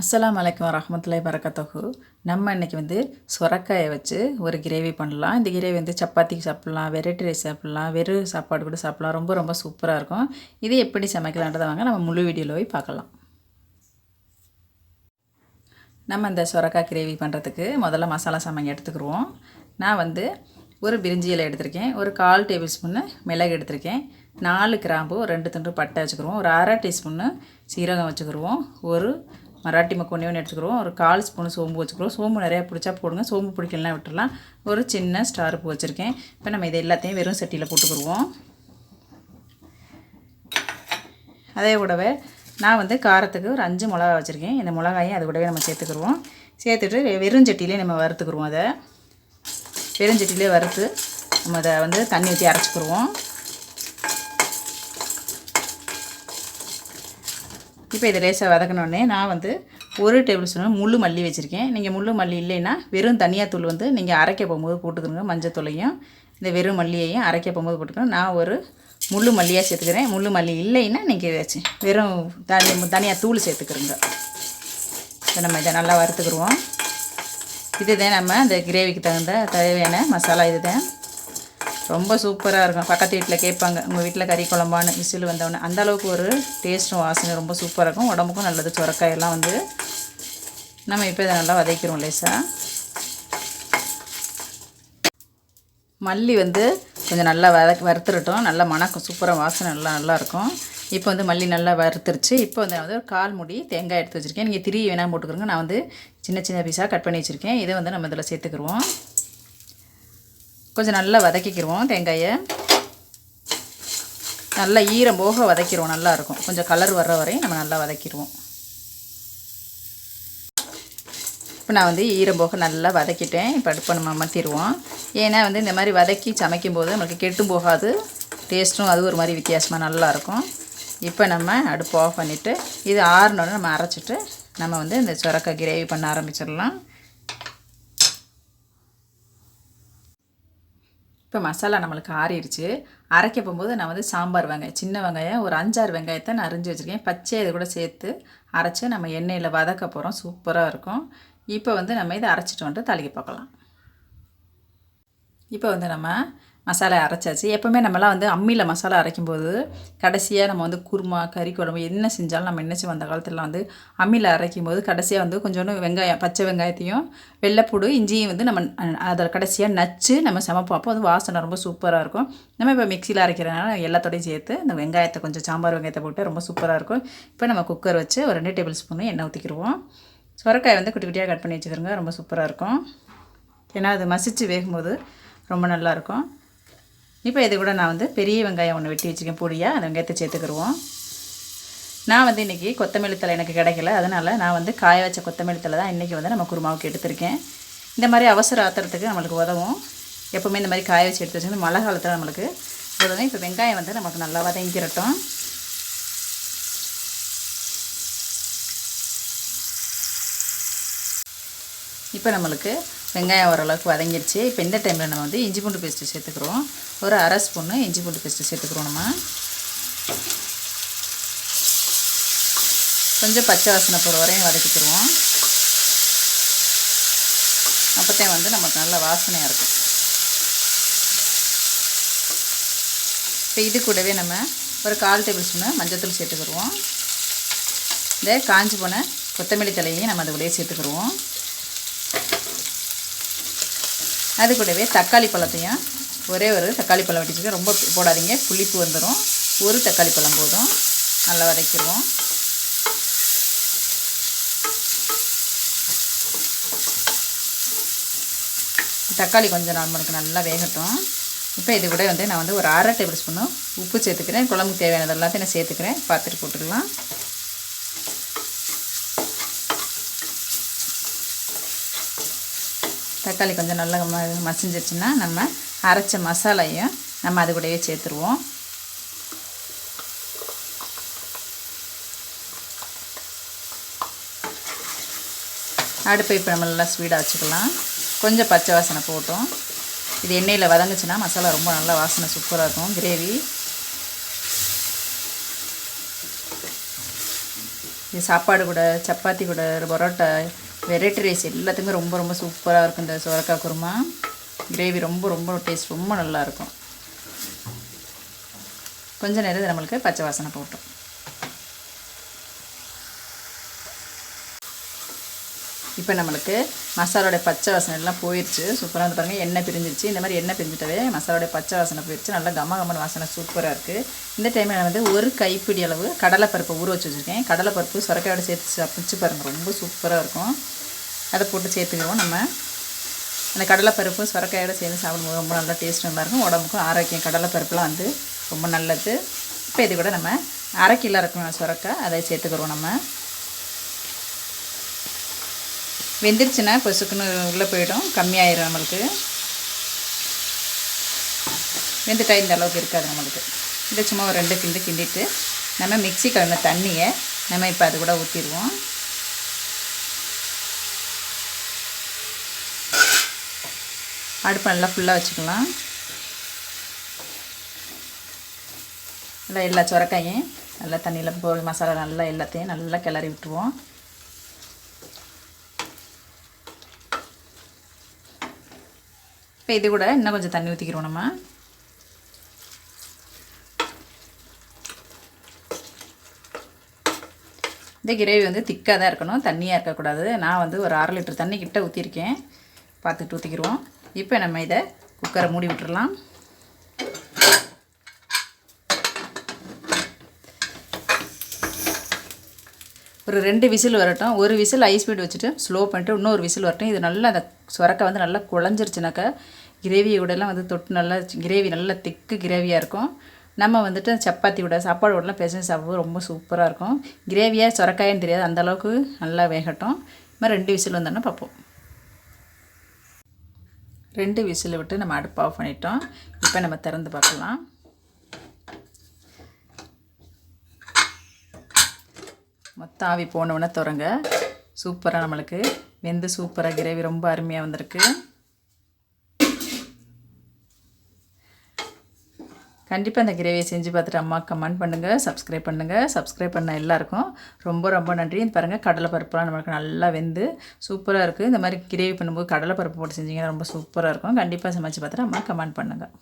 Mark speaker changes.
Speaker 1: அஸ்லாம் அலைக்கும் வரஹ்மத்துல்லாஹி வரகத்தஹு நம்ம இன்றைக்கி வந்து சுரக்காயை வச்சு ஒரு கிரேவி பண்ணலாம். இந்த கிரேவி வந்து சப்பாத்திக்கு சாப்பிட்லாம் வெரைட்டி ரைஸ் சாப்பிட்லாம் வெறும் சாப்பாடு கூட சாப்பிட்லாம். ரொம்ப ரொம்ப சூப்பராக இருக்கும். இது எப்படி சமைக்கலான்றதை வாங்க நம்ம முழு வீடியோவில் போய் பார்க்கலாம். நம்ம இந்த சுரக்காய் கிரேவி பண்ணுறதுக்கு முதல்ல மசாலா சாமான் எடுத்துக்கிடுவோம் நான் வந்து ஒரு பிரிஞ்சி இலை எடுத்திருக்கேன். ஒரு கால் டேபிள் ஸ்பூன்னு மிளகு எடுத்திருக்கேன். நாலு கிராம்பு ரெண்டு துண்டு பட்டை வச்சுக்கிருவோம். ஒரு அரை டீஸ்பூன்னு சீரகம் வச்சுக்கிருவோம். ஒரு மராட்டி மக்கு ஒன்று எடுத்துக்கிறோம். ஒரு கால் ஸ்பூன் சோம்பு வச்சுக்கிறோம். சோம்பு நிறையா பிடிச்சா போடுங்க. சோம்பு பிடிக்கலாம் விட்டுடலாம் ஒரு சின்ன ஸ்டார் பூ வச்சுருக்கேன். இப்போ நம்ம இதை எல்லாத்தையும் வெறும் சட்டியில் போட்டுக்கிடுவோம். அதே கூடவே நான் வந்து காரத்துக்கு ஒரு அஞ்சு மிளகா வச்சுருக்கேன். இந்த மிளகாயும் அது கூடவே நம்ம சேர்த்துக்கிடுவோம். சேர்த்துட்டு வெறும் சட்டியிலே நம்ம வறுத்துக்கிடுவோம் அதை. வெறும் சட்டியிலே வறுத்து நம்ம அதை வந்து தண்ணி ஊற்றி அரைச்சிக்கிடுவோம். இப்போ இதை லேசாக வதக்கினோடனே நான் வந்து ஒரு டேபிள் ஸ்பூன் முள் மல்லி வச்சுருக்கேன். நீங்கள் முள் மல்லி இல்லைன்னா வெறும் தனியாத்தூள் வந்து நீங்கள் அரைக்க போகும்போது போட்டுக்கணுங்க மஞ்சத்தூளையும் இந்த வெறும் மல்லியையும் அரைக்க போகும்போது போட்டுக்கணும் நான் ஒரு முள் மல்லியாக சேர்த்துக்கிறேன். முள் மல்லி இல்லைன்னா நீங்கள் வச்சு வெறும் தனி தனியாக தூள் சேர்த்துக்கிறோங்க. இதை நம்ம இதை நல்லா வறுத்துக்கிடுவோம் இதுதான் நம்ம இந்த கிரேவிக்கு தகுந்த தேவையான மசாலா இதுதான் ரொம்ப சூப்பராக இருக்கும். பக்கத்து வீட்டில் கேட்பாங்க உங்கள் வீட்டில் கறி குழம்பான்னு? விசில் வந்தவொடனே அந்த அளவுக்கு ஒரு டேஸ்ட்டும் வாசனை ரொம்ப சூப்பராக இருக்கும். உடம்புக்கும் நல்லது. சுரக்காயெல்லாம் வந்து நம்ம இப்போ இதை நல்லா வதைக்கிறோம் லேசாக மல்லி வந்து கொஞ்சம் நல்லா வத வறுத்துருட்டோம். நல்லா மணக்கும் சூப்பராக வாசனை நல்லா நல்லாயிருக்கும் இப்போ வந்து மல்லி நல்லா வறுத்துருச்சு. இப்போ வந்து நான் வந்து ஒரு கால் முடி தேங்காய் எடுத்து வச்சுருக்கேன். நீங்கள் திரி வேணால் போட்டுக்கிறோங்க நான் வந்து சின்ன சின்ன பீஸாக கட் பண்ணி வச்சுருக்கேன். இதை வந்து நம்ம இதில் சேர்த்துக்குருவோம். கொஞ்சம் நல்லா வதக்கிக்கிடுவோம் தேங்காயை. நல்லா ஈரம் போக வதக்கிடுவோம் நல்லாயிருக்கும். கொஞ்சம் கலர் வர்ற வரையும் நம்ம நல்லா வதக்கிடுவோம் இப்போ நான் வந்து ஈரம் போக நல்லா வதக்கிட்டேன். இப்போ அடுப்பை நம்ம அமர்த்திடுவோம். ஏன்னா வந்து இந்த மாதிரி வதக்கி சமைக்கும் போது நமக்கு கெட்டும் போகாது. டேஸ்ட்டும் அது ஒரு மாதிரி வித்தியாசமாக நல்லாயிருக்கும். இப்போ நம்ம அடுப்பு ஆஃப் பண்ணிவிட்டு இது ஆறுனோடனே நம்ம அரைச்சிட்டு நம்ம வந்து இந்த சுரக்காய் கிரேவி பண்ண ஆரம்பிச்சிடலாம். இப்போ மசாலா நம்மளுக்கு ஆறிடுச்சு. அரைக்க போகும்போது நான் வந்து சாம்பார் வெங்காயம் சின்ன வெங்காயம் ஒரு அஞ்சாறு வெங்காயத்தை நான் அரிஞ்சு வச்சுருக்கேன். பச்சை இது கூட சேர்த்து அரைச்சி நம்ம எண்ணெயில் வதக்க போகிறோம் சூப்பராக இருக்கும். இப்போ வந்து நம்ம இதை அரைச்சிட்டு வந்துட்டு தாளிக்க பார்க்கலாம். இப்போ வந்து நம்ம மசாலா அரைச்சாச்சு. எப்போவுமே நம்மலாம் வந்து அம்மியில் மசாலா அரைக்கும்போது கடைசியாக நம்ம வந்து குருமா கறி குழம்பு என்ன செஞ்சாலும் நம்ம என்ன வந்த அந்த காலத்துலலாம் வந்து அம்மியில் அரைக்கும் போது கடைசியாக வந்து கொஞ்சோண்டு வெங்காயம் பச்சை வெங்காயத்தையும் வெள்ளைப்பூடு இஞ்சியும் வந்து நம்ம அதில் கடைசியாக நச்சு நம்ம சமைப்போம். அப்போ வந்து வாசனை ரொம்ப சூப்பராக இருக்கும். நம்ம இப்போ மிக்சியில் அரைக்கிறதுனால எல்லாத்தோடையும் சேர்த்து இந்த வெங்காயத்தை கொஞ்சம் சாம்பார் வெங்காயத்தை போட்டு ரொம்ப சூப்பராக இருக்கும். இப்போ நம்ம குக்கர் வச்சு ஒரு ரெண்டு டேபிள் ஸ்பூன் எண்ணெய் ஊற்றிக்கிடுவோம் சுரக்காய் வந்து குட்டி குட்டியாக கட் பண்ணி வச்சுக்கிறோங்க. ரொம்ப சூப்பராக இருக்கும். ஏன்னா அது மசித்து வேகும்போது ரொம்ப நல்லாயிருக்கும் இப்போ இது கூட நான் வந்து பெரிய வெங்காயம் ஒன்று வெட்டி வச்சுக்கேன் பொடியாக அந்த வெங்காயத்தை சேர்த்துக்கிடுவோம் நான் வந்து இன்றைக்கி கொத்தமல்லி தலை எனக்கு கிடைக்கல. அதனால் நான் வந்து காய வச்ச கொத்தமல்லி தலை தான் இன்றைக்கி வந்து நம்ம குருமாவுக்கு எடுத்திருக்கேன். இந்த மாதிரி அவசர ஆத்திரத்துக்கு நம்மளுக்கு உதவும். எப்போவுமே இந்த மாதிரி காய வச்சு எடுத்து வச்சு மழை காலத்தில் நம்மளுக்கு உதவும். இப்போ வெங்காயம் வந்து நமக்கு நல்லா வதங்கிரட்டும் இப்போ நம்மளுக்கு வெங்காயம் ஓரளவுக்கு வதங்கிடுச்சு இப்போ இந்த டைமில் நம்ம வந்து இஞ்சி பூண்டு பேஸ்ட்டு சேர்த்துக்கிறோம். ஒரு அரை ஸ்பூன்னு இஞ்சி பூண்டு பேஸ்ட்டு சேர்த்துக்கிறோம் நம்ம. கொஞ்சம் பச்சை வாசனை போகிற வரையும் வதக்கிக்கிடுவோம் அப்போத்தான் வந்து நமக்கு நல்ல வாசனையாக இருக்கும். இப்போ இது கூடவே நம்ம ஒரு கால் டேபிள் ஸ்பூனு மஞ்சத்தூள் சேர்த்துக்கிடுவோம். இந்த காஞ்சி போன கொத்தமல்லி தலையையும் நம்ம அது கூடயே சேர்த்துக்கிடுவோம். அது கூடவே தக்காளி பழத்தையும் ஒரே ஒரு தக்காளி பழம் வெட்டிச்சுக்க ரொம்ப போடாதீங்க. புளிப்பு வந்துடும் ஒரு தக்காளி பழம் போதும். நல்லா வதக்கிடுவோம் தக்காளி கொஞ்சம் நம்மளுக்கு நல்லா வேகட்டும். இப்போ இது கூட வந்து நான் வந்து ஒரு அரை டேபிள் ஸ்பூனும் உப்பு சேர்த்துக்கிறேன். குழம்புக்கு தேவையானது எல்லாத்தையும் நான் சேர்த்துக்கிறேன். பார்த்துட்டு போட்டுக்கலாம். தக்காளி கொஞ்சம் நல்லா ம மசிஞ்சிருச்சுன்னா நம்ம அரைச்ச மசாலையும் நம்ம அது கூடவே சேர்த்துருவோம். அடுப்பை இப்போ நம்ம நல்லா ஸ்வீடாக வச்சுக்கலாம். கொஞ்சம் பச்சை வாசனை போட்டோம். இது எண்ணெயில் வதங்குச்சுன்னா மசாலா ரொம்ப நல்லா வாசனை சூப்பராக இருக்கும். கிரேவி இது சாப்பாடு கூட சப்பாத்தி கூட பரோட்டா வெரைட்டி ரைஸ் எல்லாத்துக்குமே ரொம்ப ரொம்ப சூப்பராக இருக்கும் இந்த சுரக்காய் குருமா. கிரேவி ரொம்ப ரொம்ப டேஸ்ட் ரொம்ப நல்லாயிருக்கும் கொஞ்ச நேரம் நம்மளுக்கு பச்சை வாசனை போட்டோம். இப்போ நம்மளுக்கு மசாலோடைய பச்சை வாசனை எல்லாம் போயிடுச்சு சூப்பராக வந்து பாருங்கள் எண்ணெய் பிரிஞ்சிருச்சு. இந்த மாதிரி எண்ணெய் பிரிஞ்சிட்டவே மசாலோடைய பச்சை வாசனை போயிடுச்சு நல்லா கம கம்மன் வாசனை சூப்பராக இருக்குது இந்த டைமில் வந்து ஒரு கைப்பிடி அளவு கடலைப்பருப்பை ஊற வச்சு வச்சுருக்கேன். கடலைப்பருப்பு சுரக்காயோட சேர்த்து சாப்பிச்சு பாருங்கள் ரொம்ப சூப்பராக இருக்கும். அதை போட்டு சேர்த்துக்குவோம் நம்ம. அந்த கடலைப்பருப்பும் சுரக்காயோட சேர்ந்து சாப்பிடும்போது ரொம்ப நல்லா டேஸ்ட் நல்லாயிருக்கும் உடம்புக்கும் ஆரோக்கியம். கடலைப்பருப்புலாம் வந்து ரொம்ப நல்லது. இப்போ இது கூட நம்ம அரை கிலோ இருக்கும் சுரக்காய் அதை சேர்த்துக்கிறோம் நம்ம. வெந்துருச்சுன்னா பொசுக்குன்னு உள்ளே போயிடும். கம்மியாயிரும் நம்மளுக்கு. வெந்துட்டா இந்த அளவுக்கு இருக்காது நம்மளுக்கு. இதை சும்மா ஒரு ரெண்டு கிண்டு கிண்டிட்டு நம்ம மிக்ஸி கலந்த தண்ணியை நம்ம இப்போ அது கூட ஊற்றிடுவோம் அடுப்பு நல்லா ஃபுல்லாக வச்சுக்கலாம். நல்லா எல்லா சுரக்காயும் நல்லா தண்ணியில் போ மசாலா நல்லா எல்லாத்தையும் நல்லா கிளறி விட்டுருவோம். இப்போ இது கூட இன்னும் கொஞ்சம் தண்ணி ஊற்றிக்கிறோம் நம்ம. இந்த கிரேவி வந்து திக்காக தான் இருக்கணும் தண்ணியாக இருக்கக்கூடாது. நான் வந்து ஒரு அரை லிட்டர் தண்ணி கிட்ட ஊற்றிருக்கேன் பார்த்துட்டு ஊற்றிக்கிடுவோம் இப்போ நம்ம இதை குக்கரை மூடி விட்டுடலாம் ஒரு ரெண்டு விசில் வரட்டும். ஒரு விசில் ஐஸ் ஸ்பீட் வச்சுட்டு ஸ்லோ பண்ணிட்டு இன்னொரு விசில் வரட்டும். இது நல்லா அந்த சுரக்காய் வந்து நல்லா குழஞ்சிருச்சுனாக்கா கிரேவியோடலாம் வந்து தொட்டு நல்லா கிரேவி நல்லா திக்கு கிரேவியாக இருக்கும். நம்ம வந்துட்டு சப்பாத்தியோட சாப்பாடு கூடலாம் பேசஞ்சு சாப்பிடுவோம் ரொம்ப சூப்பராக இருக்கும். கிரேவியாக சுரக்காயின்னு தெரியாது. அந்த அளவுக்கு நல்லா வேகட்டும். இது மாதிரி ரெண்டு விசில் வந்தோன்னா பார்ப்போம். ரெண்டு விசில் விட்டு நம்ம அடுப்பு ஆஃப் பண்ணிட்டோம். இப்போ நம்ம திறந்து பார்க்கலாம். மொத்தம் ஆவி போனவுடனே திறங்க. சூப்பராக நம்மளுக்கு வெந்து சூப்பராக கிரேவி ரொம்ப அருமையாக வந்திருக்கு. கண்டிப்பாக அந்த கிரேவியை செஞ்சு பார்த்துட்டு அம்மா கமெண்ட் பண்ணுங்கள் சப்ஸ்கிரைப் பண்ணுங்கள் சப்ஸ்கிரைப் பண்ண எல்லாருக்கும் ரொம்ப ரொம்ப நன்றி. இந்த பாருங்கள் கடலை பருப்புலாம் நம்மளுக்கு நல்லா வெந்து சூப்பராக இருக்குது இந்த மாதிரி கிரேவி பண்ணும்போது கடலைப்பருப்பு போட்டு செஞ்சிங்கன்னா ரொம்ப சூப்பராக இருக்கும். கண்டிப்பாக சமைச்சு பார்த்துட்டு அம்மா கமெண்ட் பண்ணுங்கள்